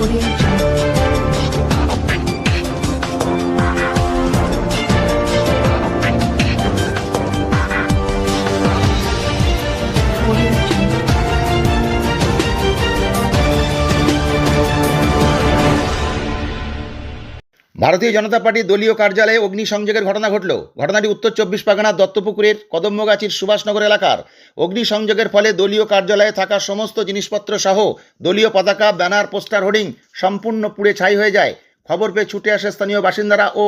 我的。ভারতীয় জনতা পার্টির দলীয় কার্যালয়ে অগ্নিসংযোগের ঘটনা ঘটল। ঘটনাটি উত্তর চব্বিশ পরগনার দত্তপুকুরের কদম্বগাছির সুভাষনগর এলাকার। অগ্নিসংযোগের ফলে দলীয় কার্যালয়ে থাকা সমস্ত জিনিসপত্র সহ দলীয় পতাকা, ব্যানার, পোস্টার, হোর্ডিং সম্পূর্ণ পুড়ে ছাই হয়ে যায়। খবর পেয়ে ছুটে আসে স্থানীয় বাসিন্দারা ও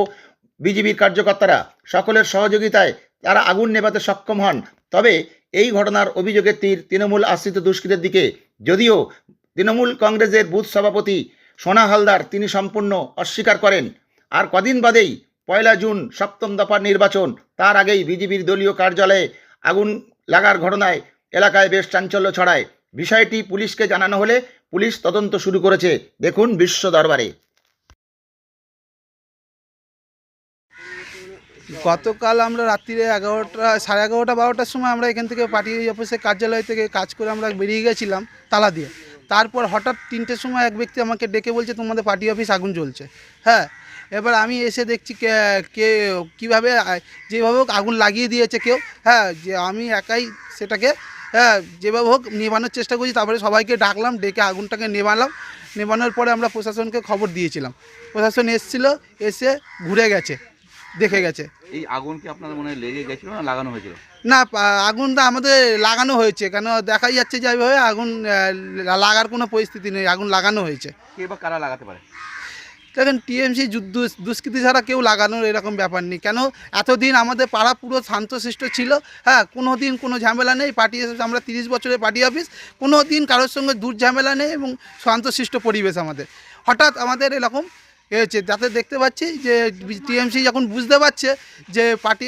বিজেপির কার্যকর্তারা। সকলের সহযোগিতায় তারা আগুন নেভাতে সক্ষম হন। তবে এই ঘটনার অভিযোগের তীর তৃণমূল আশ্রিত দুষ্কৃতের দিকে। যদিও তৃণমূল কংগ্রেসের বুথ সভাপতি সোনা হালদার তিনি সম্পূর্ণ অস্বীকার করেন। আর কদিন বাদেই পয়লা জুন সপ্তম দফার নির্বাচন। তার আগেই বিজেপির দলীয় কার্যালয়ে আগুন লাগার ঘটনায় এলাকায় বেশ চাঞ্চল্য ছড়ায়। বিষয়টি পুলিশকে জানানো হলে পুলিশ তদন্ত শুরু করেছে। দেখুন বিশ্ব দরবারে। গতকাল আমরা রাত্রিরে এগারোটা, সাড়ে এগারোটা, বারোটার সময় আমরা এখান থেকে পার্টি অফিসের কার্যালয় থেকে কাজ করে আমরা বেরিয়ে গেছিলাম তালা দিয়ে। তারপর হঠাৎ তিনটের সময় এক ব্যক্তি আমাকে ডেকে বলছে, তোমাদের পার্টি অফিস আগুন জ্বলছে। হ্যাঁ এবার আমি এসে দেখছি কে কীভাবে যেভাবে হোক আগুন লাগিয়ে দিয়েছে কেউ হ্যাঁ যে আমি একাই সেটাকে হ্যাঁ যেভাবে হোক নেবানোর চেষ্টা করছি তারপরে সবাইকে ডাকলাম ডেকে আগুনটাকে নেবালাম নেবানোর পরে আমরা প্রশাসনকে খবর দিয়েছিলাম। প্রশাসন এসেছিল এসে ঘুরে গেছে দেখে গেছে। এই আগুন কি আপনাদের মনে লেগে গেছিল না লাগানো হয়েছিল? না আগুনটা আমাদের লাগানো হয়েছে কেন দেখাই যাচ্ছে যে আগুন লাগার কোনো পরিস্থিতি নেই আগুন লাগানো হয়েছে। কে বা কারা লাগাতে পারে? দেখেন টিএমসি দুষ্কৃতি ছাড়া কেউ লাগানোর এরকম ব্যাপার নেই। কেন? এতদিন আমাদের পাড়া পুরো শান্তশিষ্ট ছিল। হ্যাঁ কোনো দিন কোনো ঝামেলা নেই। পার্টি আমরা তিরিশ বছরের পার্টি অফিস। কোনো দিন কারোর সঙ্গে দূর ঝামেলা নেই এবং শান্তশিষ্ট পরিবেশ আমাদের। হঠাৎ আমাদের এরকম এ হচ্ছে, যাতে দেখতে পাচ্ছি যে টিএমসি যখন বুঝতে পারছে যে পার্টি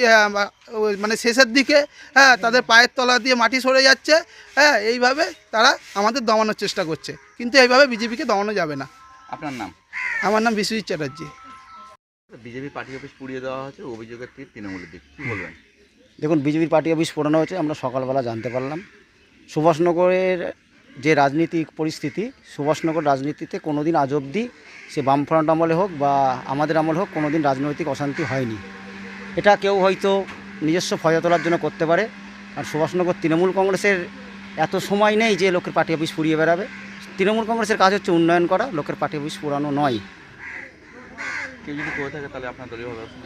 মানে শেষের দিকে হ্যাঁ তাদের পায়ের তলা দিয়ে মাটি সরে যাচ্ছে হ্যাঁ এইভাবে তারা আমাদের দমানোর চেষ্টা করছে। কিন্তু এইভাবে বিজেপিকে দমানো যাবে না। আপনার নাম? আমার নাম Biswajit Chatterjee. BJP party office পুড়িয়ে দেওয়া হয়েছে অভিযোগের তীর তৃণমূলের দিক। কি বলবেন? দেখুন বিজেপির পার্টি অফিস পোড়ানো হয়েছে আমরা সকালবেলা জানতে পারলাম। সুভাষনগরের যে রাজনীতিক পরিস্থিতি সুভাষনগর রাজনীতিতে কোনো দিন আজ অবধি সে বামফ্রন্ট আমলে হোক বা আমাদের আমল হোক কোনো দিন রাজনৈতিক অশান্তি হয়নি। এটা কেউ হয়তো নিজস্ব ফয়দা তোলার জন্য করতে পারে আর সুভাষনগর তৃণমূল কংগ্রেসের এত সময় নেই যে লোকের পার্টি অফিস পুড়িয়ে বেড়াবে। তৃণমূল কংগ্রেসের কাজ হচ্ছে উন্নয়ন করা লোকের পার্টি অফিস পুরানো নয়।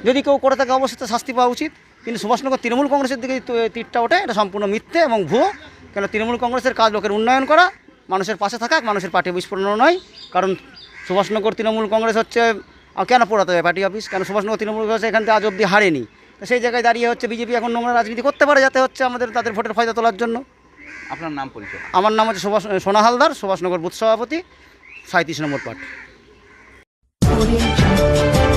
যদি কেউ করে থাকে অবশ্যই শাস্তি পাওয়া উচিত। কিন্তু সুভাষনগর তৃণমূল কংগ্রেসের দিকে তীরটা ওঠে এটা সম্পূর্ণ মিথ্যে এবং ভুয়ো। কেন তৃণমূল কংগ্রেসের কাজ লোকের উন্নয়ন করা মানুষের পাশে থাকা মানুষের পার্টি অফিস পুরানো নয়। কারণ সুভাষনগর তৃণমূল কংগ্রেস হচ্ছে কেন পোড়াতে হবে পার্টি অফিস? কেন সুভাষনগর তৃণমূল কংগ্রেস এখান থেকে আজ অব্দি হারেনি? তো সেই জায়গায় দাঁড়িয়ে হচ্ছে বিজেপি এখন নোংরা রাজনীতি করতে পারে যাতে হচ্ছে আমাদের তাদের ভোটের ফায়দা তোলার জন্য। আপনার নাম পরিচয় আমার নাম হচ্ছে সুভাষ সোনা হালদার, সুভাষনগর বুথ সভাপতি সাঁত্রিশ নম্বর Jungle.